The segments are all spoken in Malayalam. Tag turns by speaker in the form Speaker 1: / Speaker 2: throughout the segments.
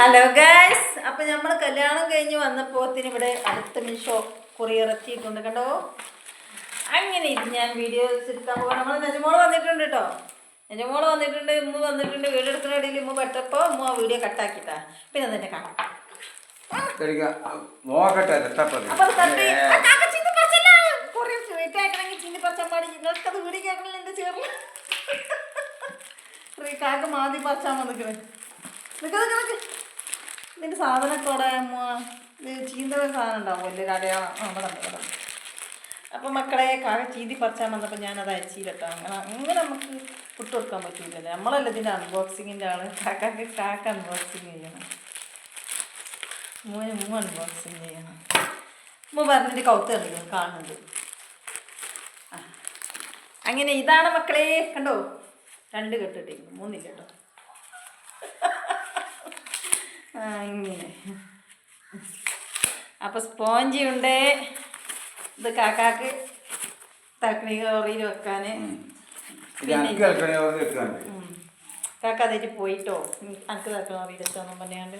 Speaker 1: ഹലോ ഗൈസ് അപ്പൊ നമ്മൾ കല്യാണം കഴിഞ്ഞ് വന്നപ്പോത്തിന് ഇവിടെ അടുത്ത മീഷോ കൊറിയർ എത്തിയിട്ടുണ്ട് കണ്ടോ? അങ്ങനെ ഇത് ഞാൻ വീഡിയോ എടുക്കാൻ പോകാം നമ്മൾ നെജമോൾ വന്നിട്ടുണ്ട് കേട്ടോ നെജമോൾ വന്നിട്ടുണ്ട് ഇമ്മ വന്നിട്ടുണ്ട് വീഡിയോ എടുക്കുന്ന ഇടയിൽ ഉമ്മ പെട്ടപ്പോൾ ഉമ്മ ആ വീഡിയോ കട്ടാക്കിട്ടാ പിന്നെ നിന്നെ കാണാം. കാക്ക മാതി. പറിച്ചാൽ വന്നിക്കണേ നിക്ക് നിന്റെ സാധനത്തോടെ ഇത് സാധനം ഉണ്ടാവും ഒരു അടയാളം അവിടെ ഉണ്ട്, അപ്പൊ മക്കളെ കാക്ക ചീന്തി പറിച്ചാൽ വന്നപ്പോൾ ഞാനത് അയച്ചില്ലട്ടോ അങ്ങനെ അങ്ങനെ നമുക്ക് പുട്ട് കൊടുക്കാൻ പറ്റൂലല്ലേ. നമ്മളല്ല ഇതിന്റെ അൺബോക്സിങ്ങിന്റെ ആൾ. കാക്കാക്ക് കാക്ക അൺബോക്സിങ് ചെയ്യണം. മൂന്ന് മൂ അൺബോക്സിങ് ചെയ്യണം. മൂ പറഞ്ഞിട്ട് കൗത്ത് കണ്ടില്ല കാണുന്നുണ്ട് അങ്ങനെ ഇതാണ് മക്കളെ കണ്ടോ? രണ്ട് കെട്ടിട്ടേക്കുന്നു മൂന്നില്ല കേട്ടോ ആ, ഇങ്ങനെ. അപ്പൊ സ്പോഞ്ചി ഉണ്ട്. ഇത് കാക്കാക്ക് തക്കണി കറിയിൽ ഉം. കാക്ക അതായിട്ട് പോയിട്ടോ. എനിക്ക് കറിയിൽ വെച്ചാന്നും പറഞ്ഞാണ്ട്.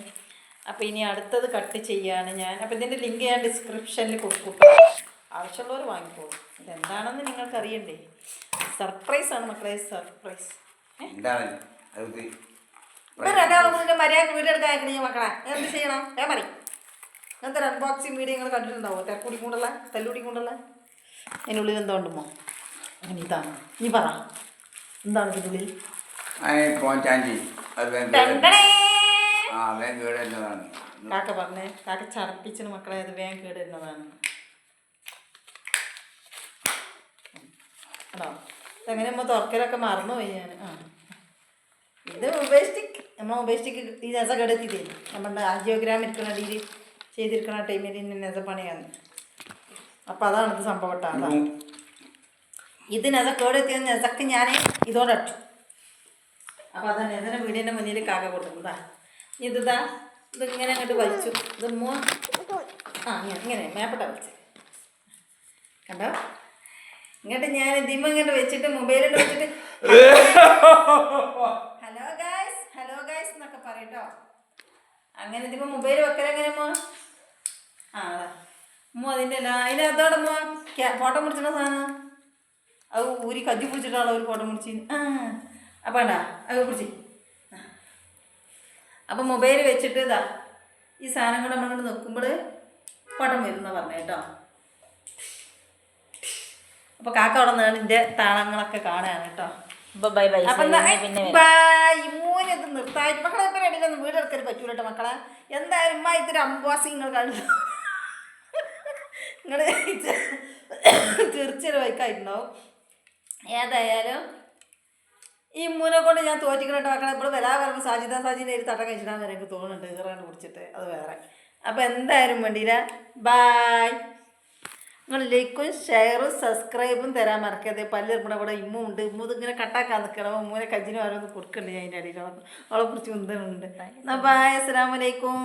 Speaker 1: അപ്പോൾ ഇനി അടുത്തത് കട്ട് ചെയ്യാണ് ഞാൻ. അപ്പോൾ ഇതിന്റെ ലിങ്ക് ഞാൻ ഡിസ്ക്രിപ്ഷനിൽ കൊടുക്കും. ആവശ്യമുള്ളവർ വാങ്ങിക്കോളൂ. ഇതെന്താണെന്ന് നിങ്ങൾക്ക് അറിയണ്ടേ സർപ്രൈസ്. ആണ് മക്കളെ സർപ്രൈസ്
Speaker 2: എന്താണ് അത്
Speaker 1: ഒരാളെ മര്യാദ വീഡിയോ എടുക്കാൻ അയക്കണേ മക്കളെ. എന്ത് ചെയ്യണം? ഞാൻ പറയും. ഒരു അൺബോക്സിങ് വീഡിയോ നിങ്ങൾ കണ്ടിട്ടുണ്ടാവോ? തിരക്കൂടി കൊണ്ടുള്ള തല്ലുകൂടി കൊണ്ടുള്ള? അതിനുള്ളിൽ എന്തോ ഉണ്ടുമോ അങ്ങനെ ഇതാണ്. നീ പറ. എന്താണ് ഇതിനുള്ളിൽ
Speaker 2: അത്
Speaker 1: കാക്ക പറഞ്ഞേ കാക്ക ചടപ്പിച്ചിന് മക്കളെ അത് വേഗം കേടുന്നതാണ് ആണോ എങ്ങനെ നമ്മൾ തുറക്കലൊക്കെ മറന്നുപോയി ഞാൻ ആ. ഇത് സ്റ്റിക്ക് നമ്മൾ സ്റ്റിക്ക് ഈ നെസ കെടുത്തിട്ടേ നമ്മുടെ ആജിയോഗ്രാം ഇരിക്കുന്ന രീതിയിൽ ചെയ്തിരിക്കുന്ന ടൈമിൽ ഇന്ന നെസ പണിയാണ് അപ്പം അതാണ് ഇത് സംഭവം കേട്ടോ അതാ ഇത് നെസ കേടെത്തിയ നെസക്ക് ഞാൻ ഇതോടെ അടിച്ചു അപ്പോൾ അതാ നെസനെ വീടിന്റെ മുന്നിൽ കാക്ക കൊടുക്കുന്നതാ ഇതാ ഇതിങ്ങനെ അങ്ങോട്ട് വലിച്ചു. ഇത് മൂ ആ ഇങ്ങനെ ഇങ്ങനെ മേപ്പട്ട വലിച്ചു. കണ്ടോ? ഇങ്ങോട്ട് ഞാൻ ഇതിമ ഇങ്ങോട്ട് വെച്ചിട്ട് മൊബൈലിൽ വെച്ചിട്ട് ഹലോ ഗായ്സ് ഹലോ ഗായ്സ് എന്നൊക്കെ പറയട്ടോ. അങ്ങനെ ഇതിമ മൊബൈൽ വെക്കലെങ്ങനെ മോ ആ അതാ. മോ അതിന്റെ അല്ല അതിന്റെ അതോടെ മോ ഫോട്ടോ മുടിച്ചിട്ട സാധനം. അത് ഊരി കജ്ജി പിടിച്ചിട്ടാണോ ഒരു ഫോട്ടോ മുടിച്ച് ആ അപ്പം വേണ്ട അത് പിടിച്ച്. അപ്പം മൊബൈൽ വെച്ചിട്ട് ഇതാ ഈ സാധനം കൂടെ നമ്മളിങ്ങോട്ട് നോക്കുമ്പോൾ പടം വരുന്ന പറഞ്ഞു കേട്ടോ. അപ്പോൾ കാക്ക അവിടെ നിന്നാണ് ഇതിന്റെ താളങ്ങളൊക്കെ കാണുകയാണ് കേട്ടോ.
Speaker 3: ബൈ ബൈ
Speaker 1: എന്താ ബൈ മൂന്ന് ഇത് നിർത്തായിട്ട് മക്കളെ ഇപ്പം ഇടയിലൊന്നും വീട് എടുക്കൽ പറ്റൂല കേട്ടോ മക്കളെ. എന്തായാലും ഉമ്മ ഇത്തിരി അംബാസി നിങ്ങൾ കണ്ടു. നിങ്ങൾ വൈക്കായിട്ടുണ്ടാവും ഏതായാലും ഈ മൂനെ കൊണ്ട് ഞാൻ തോറ്റിക്കണോട്ട് മക്കളെ. ഇപ്പോൾ വരാൻ പറയുമ്പോൾ സാജിത സാജിന്റെ ഒരു തട്ടം കഴിച്ചിട്ടാന്ന് എനിക്ക് തോന്നുന്നുണ്ട്. ഈറാണ്ട് കുടിച്ചിട്ട് അത് വേറെ. അപ്പോൾ എന്തായാലും വേണ്ടിയില്ല ബായ് നിങ്ങൾ ലൈക്കും ഷെയറും സബ്സ്ക്രൈബും തരാൻ മറക്കരുത്. പല്ല് ഇവിടെ ഇവിടെ ഇമ്മ ഉണ്ട്. ഇമ്മത് ഇങ്ങനെ കട്ടാക്കാൻ നിൽക്കണം ഉമ്മൂനെ കജിനും ഓരോന്ന് കൊടുക്കണ്ട് ഞാൻ അതിന്റെ അടിയിൽ അവളെ കുറിച്ച് മുന്തനുണ്ട് അപ്പോൾ ബായ് അസ്സലാമലൈക്കും